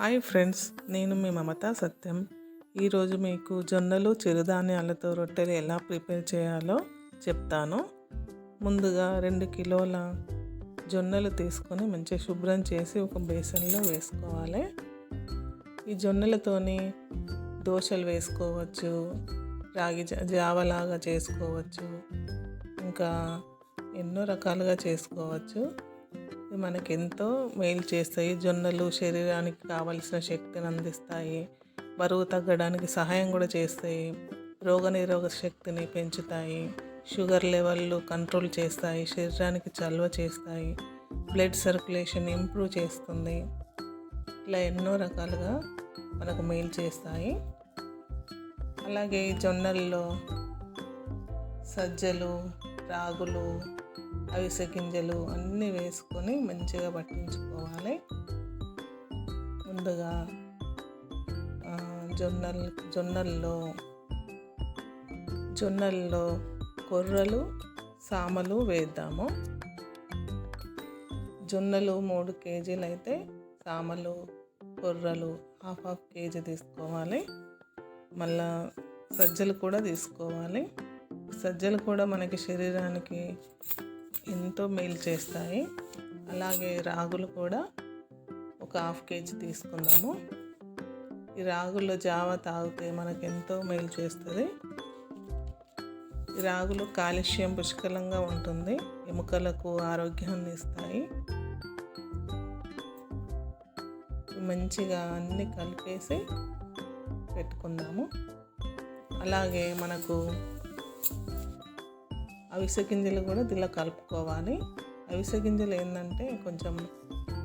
Hi friends నేను మీ మమతా సత్యం. ఈరోజు మీకు జొన్నలు చిరుధాన్యాలతో రొట్టెలు ఎలా ప్రిపేర్ చేయాలో చెప్తాను. ముందుగా రెండు కిలోల జొన్నలు తీసుకొని మంచిగా శుభ్రం చేసి ఒక బేసన్లో వేసుకోవాలి. ఈ జొన్నలతోని దోశలు వేసుకోవచ్చు రాగి జా- జావలాగా చేసుకోవచ్చు ఇంకా ఎన్నో రకాలుగా చేసుకోవచ్చు. ఇవి మనకి ఎంతో మేలు చేస్తాయి. జొన్నలు శరీరానికి కావలసిన శక్తిని అందిస్తాయి. బరువు తగ్గడానికి సహాయం కూడా చేస్తాయి. రోగనిరోధక శక్తిని పెంచుతాయి. షుగర్ లెవెల్లు కంట్రోల్ చేస్తాయి. శరీరానికి చల్వ చేస్తాయి. బ్లడ్ సర్క్యులేషన్ ఇంప్రూవ్ చేస్తుంది. ఇలా ఎన్నో రకాలుగా మనకు మేలు చేస్తాయి. అలాగే జొన్నల్లో సజ్జలు రాగులు అవిసె గింజలు అన్నీ వేసుకొని మంచిగా పట్టించుకోవాలి. ముందుగా జొన్నలు జొన్నల్లో జొన్నల్లో కొర్రలు సామలు వేద్దాము. జొన్నలు మూడు కేజీలు అయితే సామలు కొర్రలు హాఫ్ హాఫ్ కేజీ తీసుకోవాలి. మళ్ళా సజ్జలు కూడా తీసుకోవాలి. సజ్జలు కూడా మనకి శరీరానికి ఎంతో మేలు చేస్తాయి. అలాగే రాగులు కూడా ఒక హాఫ్ కేజీ తీసుకుందాము. ఈ రాగుల్లో జావ తాగితే మనకు ఎంతో మేలు చేస్తుంది. ఈ రాగులు కాలుష్యం పుష్కలంగా ఉంటుంది. ఎముకలకు ఆరోగ్యాన్ని ఇస్తాయి. మంచిగా అన్నీ కలిపేసి పెట్టుకుందాము. అలాగే మనకు అవిసె గింజలు కూడా దీనిలో కలుపుకోవాలి. అవిసె గింజలు ఏంటంటే కొంచెం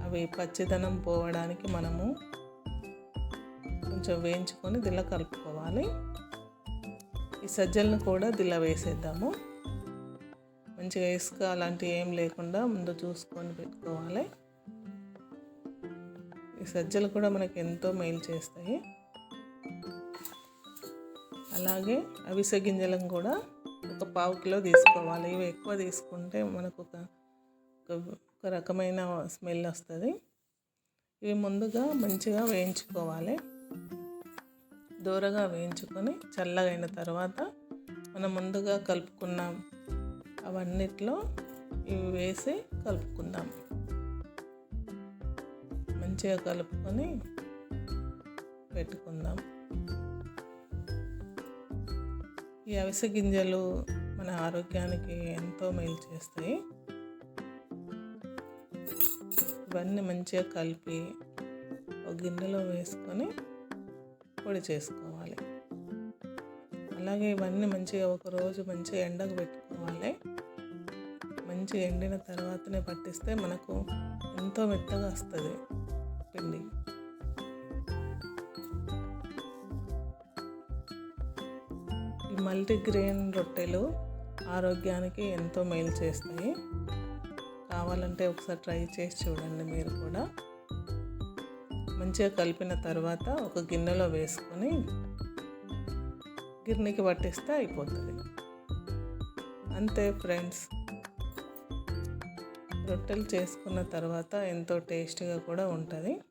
అవి పచ్చిదనం పోవడానికి మనము కొంచెం వేయించుకొని దీనిలో కలుపుకోవాలి. ఈ సజ్జలను కూడా దీనిలో వేసేద్దాము. మంచిగా ఇసుక అలాంటివి ఏం లేకుండా ముందు చూసుకొని పెట్టుకోవాలి. ఈ సజ్జలు కూడా మనకి ఎంతో మేలు చేస్తాయి. అలాగే అవిసె గింజలను కూడా ఒక పావు కిలో తీసుకోవాలి. ఇవి ఎక్కువ తీసుకుంటే మనకు ఒక ఒక- ఒక రకమైన స్మెల్ వస్తుంది. ఇవి ముందుగా మంచిగా వేయించుకోవాలి. దూరగా వేయించుకొని చల్లగైన తర్వాత మనం ముందుగా కలుపుకున్నాం. అవన్నిట్లో ఇవి వేసి కలుపుకుందాం. మంచిగా కలుపుకొని పెట్టుకుందాం. ఈ అవిసె గింజలు మన ఆరోగ్యానికి ఎంతో మేలు చేస్తాయి. ఇవన్నీ మంచిగా కలిపి ఒక గిన్నెలో వేసుకొని పొడి చేసుకోవాలి. అలాగే ఇవన్నీ మంచిగా ఒక రోజు మంచిగా ఎండకు పెట్టుకోవాలి. మంచిగా ఎండిన తర్వాతనే పట్టిస్తే మనకు ఎంతో మెత్తగా వస్తుంది పిండి. మల్టీగ్రెయిన్ రొట్టెలు ఆరోగ్యానికి ఎంతో మేలు చేస్తాయి. కావాలంటే ఒకసారి ట్రై చేసి చూడండి మీరు కూడా. మంచిగా కలిపిన తర్వాత ఒక గిన్నెలో వేసుకొని గిన్నెకి పట్టిస్తే అయిపోతుంది. అంతే ఫ్రెండ్స్. రొట్టెలు చేసుకున్న తర్వాత ఎంతో టేస్ట్గా కూడా ఉంటుంది.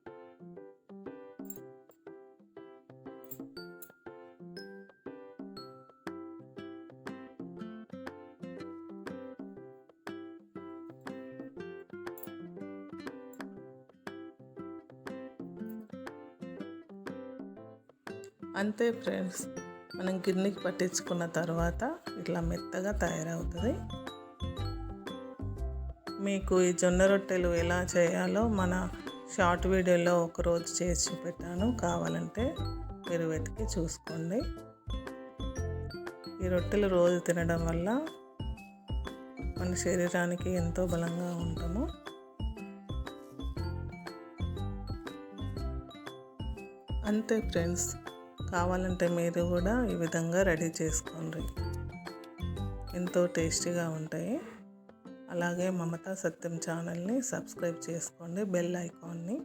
అంతే ఫ్రెండ్స్. మనం గిన్నెకి పట్టించుకున్న తర్వాత ఇట్లా మెత్తగా తయారవుతుంది. మీకు ఈ జొన్న రొట్టెలు ఎలా చేయాలో మన షార్ట్ వీడియోలో ఒకరోజు చేసి చూపెట్టాను కావాలంటే మీరు వెతికి చూసుకోండి. ఈ రొట్టెలు రోజు తినడం వల్ల మన శరీరానికి ఎంతో బలంగా ఉంటాము. అంతే ఫ్రెండ్స్. కావాలంటే మీరు కూడా ఈ విధంగా రెడీ చేసుకోండి. ఎంతో టేస్టీగా ఉంటాయి. అలాగే మమతా సత్యం ఛానల్ని సబ్స్క్రైబ్ చేసుకోండి బెల్ ఐకాన్ని